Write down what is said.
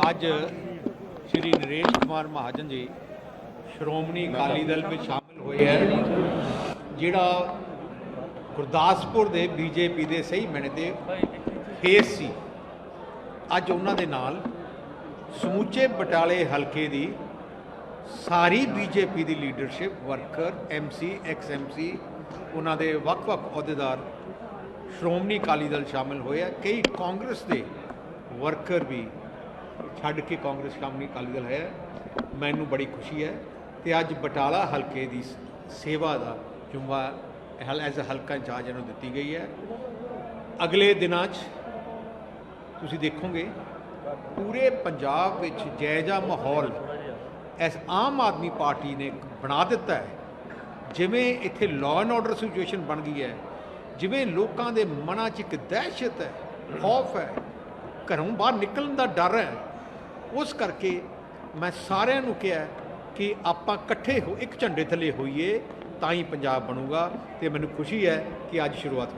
ਅੱਜ ਸ਼੍ਰੀ ਨਰੇਸ਼ ਕੁਮਾਰ ਮਹਾਜਨ ਜੀ ਸ਼੍ਰੋਮਣੀ ਅਕਾਲੀ ਦਲ ਵਿੱਚ ਸ਼ਾਮਿਲ ਹੋਏ ਹੈ, ਜਿਹੜਾ ਗੁਰਦਾਸਪੁਰ ਦੇ ਬੀਜੇਪੀ ਦੇ ਸਹੀ ਮੈਨੇ ਤੇ ਫੇਸ ਸੀ। ਅੱਜ ਉਹਨਾਂ ਦੇ ਨਾਲ ਸਮੁੱਚੇ ਬਟਾਲੇ ਹਲਕੇ ਦੀ ਸਾਰੀ ਬੀਜੇਪੀ ਦੀ leadership worker MC ex MC ਉਹਨਾਂ ਦੇ ਵੱਖ-ਵੱਖ ਅਹੁਦੇਦਾਰ ਸ਼੍ਰੋਮਣੀ ਅਕਾਲੀ ਦਲ ਸ਼ਾਮਿਲ ਹੋਏ ਆ ਕਈ ਕਾਂਗਰਸ ਦੇ ਵਰਕਰ ਵੀ ਛੱਡ ਕੇ ਕਾਂਗਰਸ ਸ਼੍ਰੋਮਣੀ ਅਕਾਲੀ ਦਲ ਹੈ। ਮੈਨੂੰ ਬੜੀ ਖੁਸ਼ੀ ਹੈ ਤੇ ਅੱਜ ਬਟਾਲਾ ਹਲਕੇ ਦੀ ਸੇਵਾ ਦਾ ਜੁਮਾ ਹਲ, ਐਜ਼ ਅ ਹਲਕਾ ਇੰਚਾਰਜ ਇਹਨੂੰ ਦਿੱਤੀ ਗਈ ਹੈ। ਅਗਲੇ ਦਿਨਾਂ 'ਚ ਤੁਸੀਂ ਦੇਖੋਗੇ, ਪੂਰੇ ਪੰਜਾਬ ਵਿੱਚ ਜਾਇਜ਼ਾ ਮਾਹੌਲ ਇਸ ਆਮ ਆਦਮੀ ਪਾਰਟੀ ਨੇ ਬਣਾ ਦਿੱਤਾ ਹੈ। ਜਿਵੇਂ ਇੱਥੇ ਲਾਅ ਐਂਡ ਆਰਡਰ ਸਿਚੁਏਸ਼ਨ ਬਣ ਗਈ ਹੈ, ਜਿਵੇਂ ਲੋਕਾਂ ਦੇ ਮਨਾਂ 'ਚ ਇੱਕ ਦਹਿਸ਼ਤ ਹੈ, ਖੌਫ ਹੈ, ਘਰੋਂ ਬਾਹਰ ਨਿਕਲਣ ਦਾ ਡਰ ਹੈ। ਉਸ ਕਰਕੇ ਮੈਂ ਸਾਰਿਆਂ ਨੂੰ ਕਿਹਾ ਕਿ ਆਪਾਂ ਇਕੱਠੇ ਹੋ, ਇੱਕ ਝੰਡੇ ਥੱਲੇ ਹੋਈਏ, ਤਾਂ ਹੀ ਪੰਜਾਬ ਬਣੂਗਾ ਤੇ ਮੈਨੂੰ ਖੁਸ਼ੀ ਹੈ ਕਿ ਅੱਜ ਸ਼ੁਰੂਆਤ ਹੋਈ।